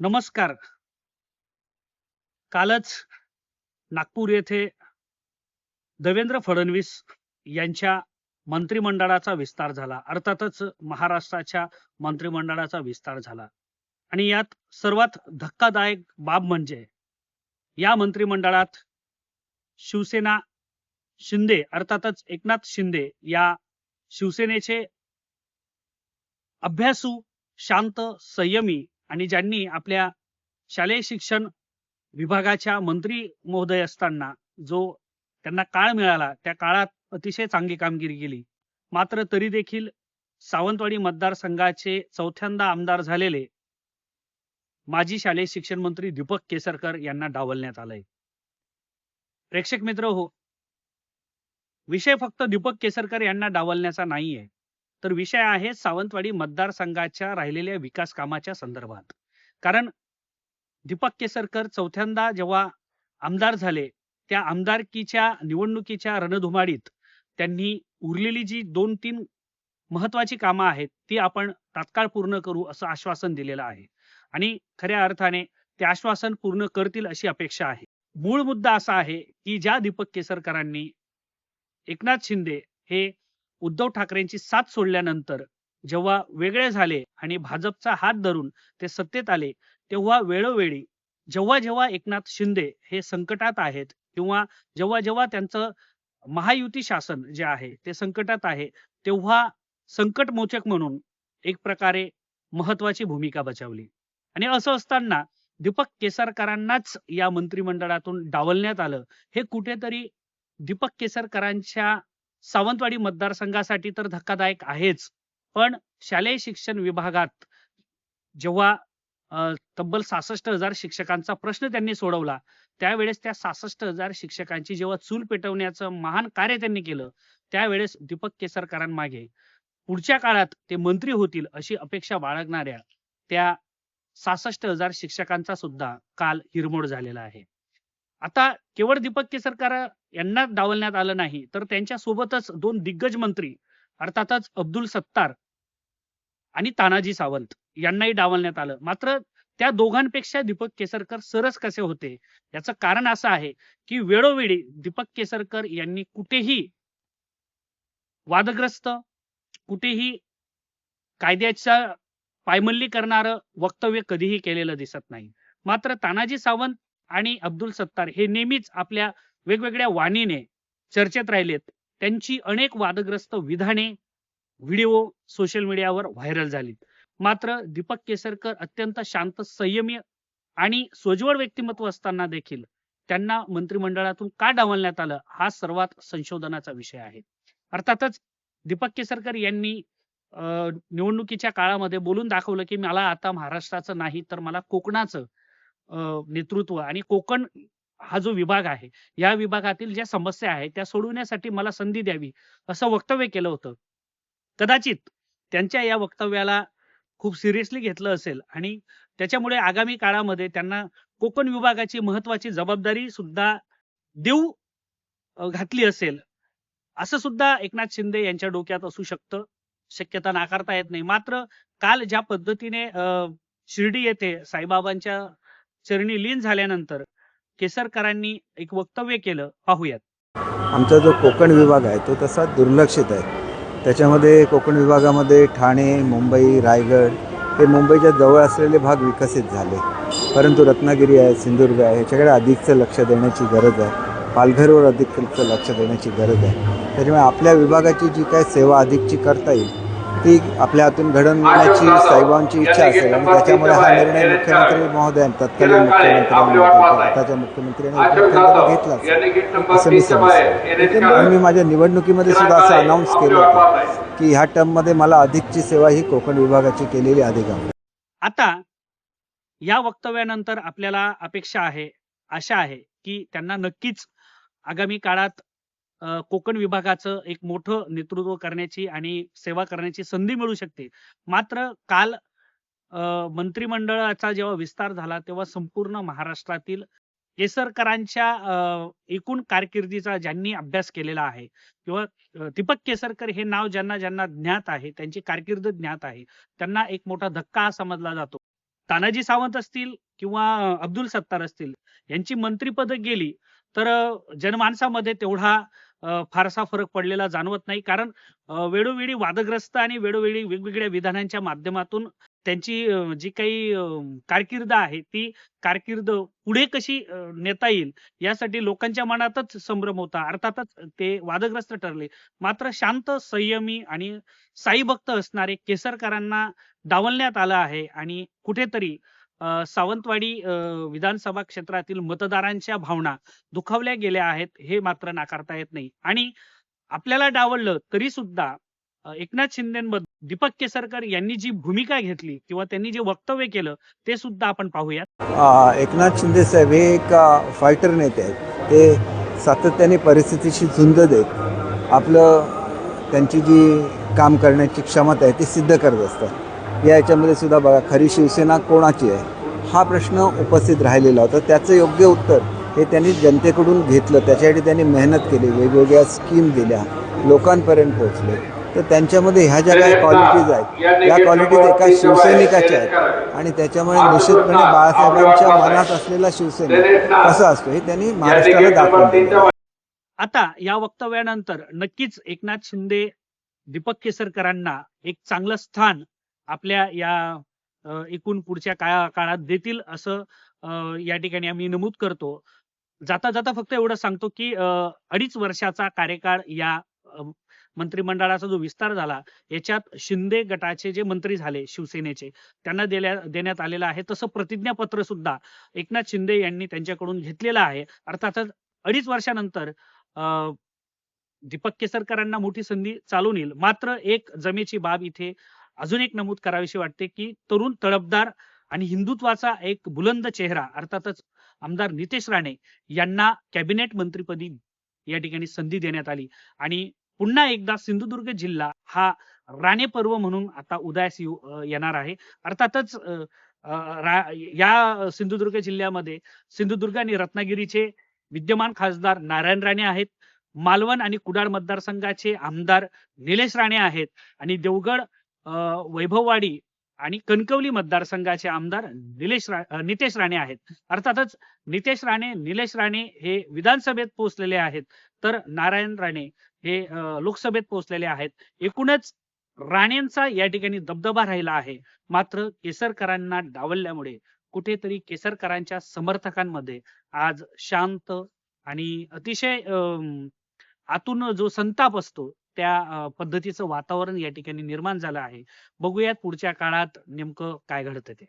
नमस्कार. कालच नागपूर येथे देवेंद्र फडणवीस यांच्या मंत्रिमंडळाचा विस्तार झाला. अर्थातच महाराष्ट्राच्या मंत्रिमंडळाचा विस्तार झाला. आणि यात सर्वात धक्कादायक बाब म्हणजे या मंत्रिमंडळात शिवसेना शिंदे अर्थातच एकनाथ शिंदे या शिवसेनेचे अभ्यासू शांत संयमी आणि ज्यांनी आपल्या शालेय शिक्षण विभागाच्या मंत्री महोदय असताना जो त्यांना काळ मिळाला त्या काळात अतिशय चांगली कामगिरी केली. मात्र तरी देखील सावंतवाडी मतदारसंघाचे चौथ्यांदा आमदार झालेले माजी शालेय शिक्षण मंत्री दीपक केसरकर यांना डावलण्यात आलंय. प्रेक्षक मित्र हो विषय फक्त दीपक केसरकर यांना डावलण्याचा नाहीये. तर विषय आहे सावंतवाडी मतदारसंघाच्या राहिलेल्या विकास कामाच्या संदर्भात. कारण दीपक केसरकर चौथ्यांदा जेव्हा आमदार झाले त्या आमदारकीच्या निवडणुकीच्या रणधुमाडीत त्यांनी उरलेली जी दोन तीन महत्वाची कामं आहेत ती आपण तात्काळ पूर्ण करू असं आश्वासन दिलेलं आहे. आणि खऱ्या अर्थाने ते आश्वासन पूर्ण करतील अशी अपेक्षा आहे. मूळ मुद्दा असा आहे की ज्या दीपक केसरकरांनी एकनाथ शिंदे हे उद्धव ठाकरेंची साथ सोडल्यानंतर जेव्हा वेगळे झाले आणि भाजपचा हात धरून ते सत्तेत आले तेव्हा वेळोवेळी जेव्हा जेव्हा एकनाथ शिंदे हे संकटात आहेत किंवा जेव्हा जेव्हा त्यांचं महायुती शासन जे आहे ते संकटात आहे तेव्हा संकटमोचक म्हणून एक प्रकारे महत्वाची भूमिका बजावली. आणि असं असताना दीपक केसरकरांनाच या मंत्रिमंडळातून डावलण्यात आलं. हे कुठेतरी दीपक केसरकरांच्या सावंतवाडी मतदारसंघासाठी तर धक्कादायक आहेच. पण शालेय शिक्षण विभागात जेव्हा तब्बल सहासष्ट हजार शिक्षकांचा प्रश्न त्यांनी सोडवला त्यावेळेस त्या सहासष्ट हजार शिक्षकांची जेव्हा चूल पेटवण्याचं महान कार्य त्यांनी केलं त्यावेळेस दीपक केसरकरांमागे पुढच्या काळात ते मंत्री होतील अशी अपेक्षा बाळगणाऱ्या त्या सहासष्ट हजार शिक्षकांचा सुद्धा काल हिरमोड झालेला आहे. आता केवळ दीपक केसरकर यांना डावलण्यात आलं नाही तर त्यांच्या सोबतच दोन दिग्गज मंत्री अर्थातच अब्दुल सत्तार आणि तानाजी सावंत यांनाही डावलण्यात आलं. मात्र त्या दोघांपेक्षा दीपक केसरकर सरस कसे होते? याचं कारण असं आहे की वेळोवेळी दीपक केसरकर यांनी कुठेही वादग्रस्त कुठेही कायद्याच्या पायमल्ली करणारं वक्तव्य कधीही केलेलं दिसत नाही. मात्र तानाजी सावंत आणि अब्दुल सत्तार हे नेहमीच आपल्या वेगवेगळ्या वाणीने चर्चेत राहिलेत. त्यांची अनेक वादग्रस्त विधाने व्हिडिओ सोशल मीडियावर व्हायरल झालीत. मात्र दीपक केसरकर अत्यंत शांत संयमी आणि सोज्वळ व्यक्तिमत्व असताना देखील त्यांना मंत्रिमंडळातून का डावलण्यात आलं हा सर्वात संशोधनाचा विषय आहे. अर्थातच दीपक केसरकर यांनी अं, निवडणुकीच्या काळामध्ये बोलून दाखवलं की मला आता महाराष्ट्राचं नाही तर मला कोकणाचं नेतृत्व आणि कोकण हा जो विभाग आहे या विभागातील ज्या समस्या आहेत त्या सोडवण्यासाठी मला संधी द्यावी असं वक्तव्य केलं होतं. कदाचित त्यांच्या या वक्तव्याला खूप सिरियसली घेतलं असेल आणि त्याच्यामुळे आगामी काळामध्ये त्यांना कोकण विभागाची महत्वाची जबाबदारी सुद्धा देऊ घातली असेल असं सुद्धा एकनाथ शिंदे यांच्या डोक्यात असू शकतं. शक्यता नाकारता येत नाही. मात्र काल ज्या पद्धतीने शिर्डी येथे साईबाबांच्या चरणी लीन झाल्यानंतर केसरकरांनी एक वक्तव्य केलं. पाहूयात. आमचा जो कोकण विभाग आहे तो तसा दुर्लक्षित आहे. त्याच्यामध्ये कोकण विभागामध्ये ठाणे मुंबई रायगड हे मुंबईच्या जवळ असलेले भाग विकसित झाले. परंतु रत्नागिरी आहे सिंधुदुर्ग आहे ह्याच्याकडे अधिकचं लक्ष देण्याची गरज आहे. पालघरवर अधिकचं लक्ष देण्याची गरज आहे. त्याच्यामुळे आपल्या विभागाची जी काय सेवा अधिकची करता येईल ती आपल्या हातून घडवण्याची साहेबांची इच्छा असेल. आणि त्याच्यामुळे हा निर्णय मुख्यमंत्री महोदय तत्कालीन मुख्यमंत्री आताच्या मुख्यमंत्री घेतला असं मी समजतो. मी माझ्या निवडणुकीमध्ये सुद्धा असं अनाऊन्स केलं होतं की ह्या टर्ममध्ये मला अधिकची सेवा ही कोकण विभागाची केलेली अधिक आहे आता या वक्तव्यानंतर आपल्याला अपेक्षा आहे आशा आहे की त्यांना नक्कीच आगामी काळात कोकण विभागाचं एक मोठं नेतृत्व करण्याची आणि सेवा करण्याची संधी मिळू शकते. मात्र काल मंत्रिमंडळाचा जेव्हा विस्तार झाला तेव्हा संपूर्ण महाराष्ट्रातील केसरकरांच्या एकूण कारकिर्दीचा ज्यांनी अभ्यास केलेला आहे किंवा दीपक केसरकर हे नाव ज्यांना ज्यांना ज्ञात आहे त्यांची कारकीर्द ज्ञात आहे त्यांना एक मोठा धक्का समजला जातो. तानाजी सावंत असतील किंवा अब्दुल सत्तार असतील यांची मंत्रीपद गेली तर जनमानसामध्ये तेवढा फारसा फरक पडलेला जाणवत नाही. कारण वेळोवेळी वादग्रस्त आणि वेळोवेळी वेगवेगळ्या विधानांच्या माध्यमातून त्यांची जी काही कारकिर्द कारकीर्द आहे ती कारकीर्द पुढे कशी नेता येईल यासाठी लोकांच्या मनातच संभ्रम होता. अर्थातच ते वादग्रस्त ठरले. मात्र शांत संयमी आणि साईभक्त असणारे केसरकरांना डावलण्यात आलं आहे आणि कुठेतरी सावंतवाडी विधानसभा क्षेत्रातील मतदारांच्या भावना दुखावल्या गेल्या आहेत हे मात्र नाकारता येत नाही. आणि आपल्याला डावललं तरी सुद्धा एकनाथ शिंदेबद्दल दीपक केसरकर यांनी जी भूमिका घेतली किंवा त्यांनी जे वक्तव्य केलं ते सुद्धा आपण पाहूयात. एकनाथ शिंदे साहेब हे एक फायटर नेते आहेत. ते सातत्याने परिस्थितीशी झुंज देत आपलं त्यांची जी काम करण्याची क्षमता आहे ती सिद्ध करत असतात. या याच्यामध्ये सुद्धा बघा खरी शिवसेना कोणाची आहे? हा प्रश्न उपस्थित राहिलेला होता. त्याचं योग्य उत्तर हे त्यांनी जनतेकडून घेतलं. त्याच्यासाठी त्यांनी मेहनत केली. वेगवेगळ्या स्कीम दिल्या. लोकांपर्यंत पोहोचले. तर त्यांच्यामध्ये ह्या ज्या काही क्वालिटीज आहेत या क्वालिटीज एका शिवसैनिकाच्या आहेत. आणि त्याच्यामुळे निश्चितपणे बाळासाहेबांच्या मनात असलेला शिवसैनिक कसा असतो हे त्यांनी महाराष्ट्राला दाखवून दिलं. आता या वक्तव्यानंतर नक्कीच एकनाथ शिंदे दीपक केसरकरांना एक चांगलं स्थान आपल्या या एकूण पुढच्या काळा काळात देतील असं या ठिकाणी आम्ही नमूद करतो. जाता जाता फक्त एवढं सांगतो की अडीच वर्षाचा कार्यकाळ या मंत्रिमंडळाचा जो विस्तार झाला याच्यात शिंदे गटाचे जे मंत्री झाले शिवसेनेचे त्यांना दिल्या देण्यात आलेलं आहे. तसं प्रतिज्ञापत्र सुद्धा एकनाथ शिंदे यांनी त्यांच्याकडून घेतलेलं आहे. अर्थातच अडीच वर्षानंतर दीपक केसरकरांना मोठी संधी चालून येईल. मात्र एक जमेची बाब इथे अजून एक नमूद करावीशी वाटते की तरुण तळपदार आणि हिंदुत्वाचा एक बुलंद चेहरा अर्थातच आमदार नितेश राणे यांना कॅबिनेट मंत्रीपदी या ठिकाणी संधी देण्यात आली. आणि पुन्हा एकदा सिंधुदुर्ग जिल्हा हा राणे पर्व म्हणून आता उदयास येऊ येणार आहे. अर्थातच या सिंधुदुर्ग जिल्ह्यामध्ये सिंधुदुर्ग आणि रत्नागिरीचे विद्यमान खासदार नारायण राणे आहेत. मालवण आणि कुडाळ मतदारसंघाचे आमदार निलेश राणे आहेत. आणि देवगड वैभववाडी आणि कणकवली मतदारसंघाचे आमदार निलेश रा नितेश राणे आहेत. अर्थातच नितेश राणे निलेश राणे हे विधानसभेत पोहोचलेले आहेत. तर नारायण राणे हे लोकसभेत पोहोचलेले आहेत. एकूणच राणेंचा या ठिकाणी दबदबा राहिला आहे. मात्र केसरकरांना डावलल्यामुळे कुठेतरी केसरकरांच्या समर्थकांमध्ये आज शांत आणि अतिशय आतून जो संताप असतो त्या पद्धतीचं वातावरण या ठिकाणी निर्माण झालं आहे. बघूयात पुढच्या काळात नेमकं काय घडतं ते.